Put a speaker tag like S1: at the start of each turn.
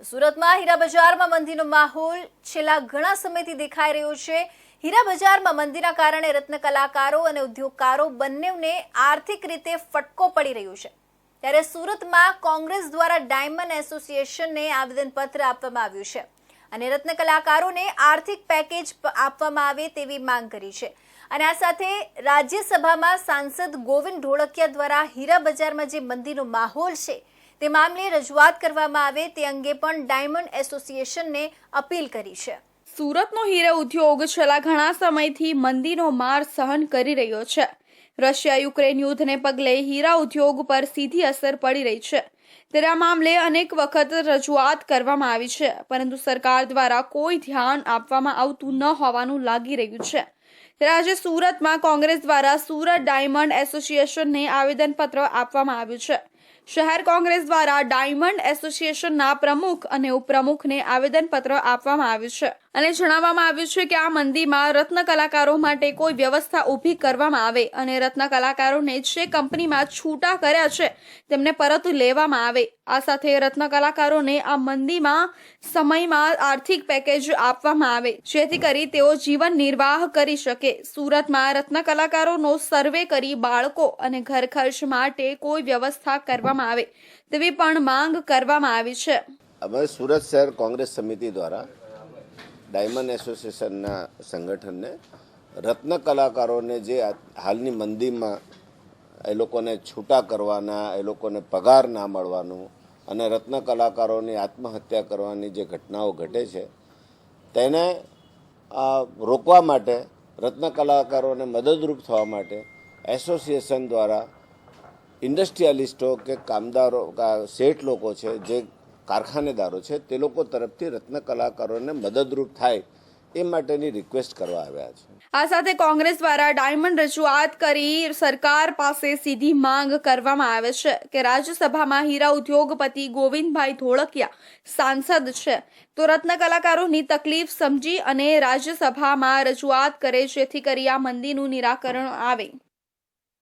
S1: સુરતમાં હીરા બજારમાં મંદીનો માહોલ છેલ્લા ઘણા સમયથી દેખાઈ રહ્યો છે. હીરા બજારમાં મંદીના કારણે રત્ન કલાકારો અને ઉદ્યોગકારો બંનેને આર્થિક રીતે ફટકો પડી રહ્યો છે. ત્યારે સુરતમાં કોંગ્રેસ દ્વારા ડાયમંડ એસોસિએશનને આવેદનપત્ર આપવામાં આવ્યું છે અને રત્ન કલાકારોને આર્થિક પેકેજ આપવામાં આવે તેવી માંગ કરી છે. અને આ સાથે રાજ્યસભામાં સાંસદ ગોવિંદ ઢોળકિયા દ્વારા હીરા બજારમાં જે મંદીનો માહોલ છે તે મામલે રજૂઆત કરવામાં આવે તે અંગે પણ ડાયમંડ એસોસિએશનને અપીલ કરી છે.
S2: સુરતનો હીરા ઉદ્યોગ છેલ્લા ઘણા સમયથી મંદીનો માર સહન કરી રહ્યો છે. રશિયા યુક્રેન યુદ્ધને પગલે હીરા ઉદ્યોગ પર સીધી અસર પડી રહી છે. તેના મામલે અનેક વખત રજૂઆત કરવામાં આવી છે, પરંતુ સરકાર દ્વારા કોઈ ધ્યાન આપવામાં આવતું ન હોવાનું લાગી રહ્યું છે. ત્યારે આજે સુરતમાં કોંગ્રેસ દ્વારા સુરત ડાયમંડ એસોસિએશનને આવેદનપત્ર આપવામાં આવ્યું છે. શહેર કોંગ્રેસ દ્વારા ડાયમંડ એસોસિએશનના પ્રમુખ અને ઉપપ્રમુખને આવેદનપત્ર આપવામાં આવ્યું છે. અને જણાવવામાં આવ્યું છે કે આ મંદીમાં રત્ન કલાકારો માટે કોઈ વ્યવસ્થા ઊભી કરવામાં આવે અને રત્ન કલાકારોને જે કંપનીમાં છૂટા કર્યા છે, તેમને પરત લેવામાં આવે. આ સાથે રત્ન કલાકારોને આ મંદીમાં સમયમાં આર્થિક પેકેજ આપવામાં આવે, જેથી કરી તેઓ જીવન નિર્વાહ કરી શકે. સુરતમાં રત્ન કલાકારોનો સર્વે કરી બાળકો અને ઘર ખર્ચ માટે કોઈ વ્યવસ્થા કરવામાં આવે તેવી પણ માંગ કરવામાં આવી છે.
S3: અમે સુરત શહેર કોંગ્રેસ સમિતિ દ્વારા ડાયમંડ એસોસિએશનના સંગઠનને રત્ન કલાકારોને જે હાલની મંદીમાં એ લોકોને છૂટા કરવાના, એ લોકોને પગાર ના મળવાનું અને રત્ન કલાકારોની આત્મહત્યા કરવાની જે ઘટનાઓ ઘટે છે, તેને રોકવા માટે, રત્ન કલાકારોને મદદરૂપ થવા માટે એસોસિએશન દ્વારા ઇન્ડસ્ટ્રીયાલિસ્ટો કે કામદારો શેઠ લોકો છે, જે કારખાનેદારો છે, તે લોકો તરફથી રત્ન કલાકારોને મદદરૂપ થાય એ માટેની રિક્વેસ્ટ કરવા આવ્યા છે.
S2: આ સાથે કોંગ્રેસ દ્વારા ડાયમંડ રજૂઆત કરી સરકાર પાસે સીધી માંગ કરવામાં આવે છે કે રાજ્યસભામાં હીરા ઉદ્યોગપતિ ગોવિંદભાઈ ધોળકિયા સાંસદ છે. તો રત્ન કલાકારોની તકલીફ સમજી અને રાજ્યસભામાં રજૂઆત કરે જેથી કરી આ મંદીનું નિરાકરણ આવે.